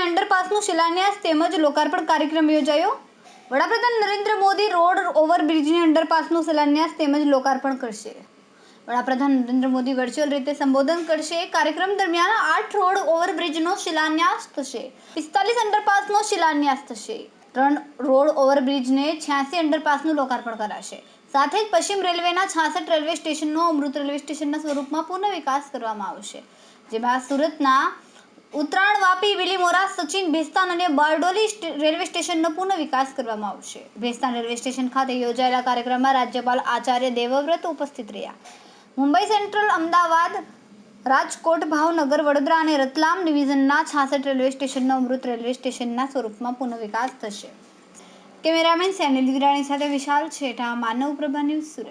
અંડરપાસનું શિલાન્યાસ તેમજ લોકાર્પણ કાર્યક્રમ યોજાયો. વડાપ્રધાન નરેન્દ્ર મોદી રોડ ઓવરબ્રિજની અંડરપાસનું શિલાન્યાસ તેમજ લોકાર્પણ કરશે. વડાપ્રધાન નરેન્દ્ર મોદી વર્ચ્યુઅલ રીતે સંબોધન કરશે. કાર્યક્રમ દરમિયાન આઠ રોડ ઓવરબ્રિજનો શિલાન્યાસ થશે. પિસ્તાલીસ અંડરપાસનો શિલાન્યાસ થશે. ત્રણ રોડ ઓવરબ્રિજને છ્યાસી અંડરપાસનું લોકાર્પણ કરાશે. સાથે જ પશ્ચિમ રેલવેના છાસઠ રેલવે સ્ટેશનનો અમૃત રેલવે સ્ટેશનના સ્વરૂપમાં પુનઃ વિકાસ કરવામાં આવશે. જેમાં સુરતના ઉત્તરાયણ વાપી વિલીમોરા સચિન, ભેસ્તાન અને બારડોલી રેલવે સ્ટેશનનો પુનઃ વિકાસ કરવામાં આવશે. ભેસ્તાન રેલવે સ્ટેશન ખાતે યોજાયેલા કાર્યક્રમમાં રાજ્યપાલ આચાર્ય દેવવ્રત ઉપસ્થિત રહ્યા. મુંબઈ સેન્ટ્રલ અમદાવાદ, રાજકોટ, ભાવનગર, વડોદરા અને રતલામ ડિવિઝનના છાસઠ રેલવે સ્ટેશનનો અમૃત રેલવે સ્ટેશનના સ્વરૂપમાં પુનઃ વિકાસ થશે. કેમેરામેન સેનિલ વિરાણી સાથે વિશાલ છેઠા, માનવ પ્રભા ન્યૂઝ સુરત.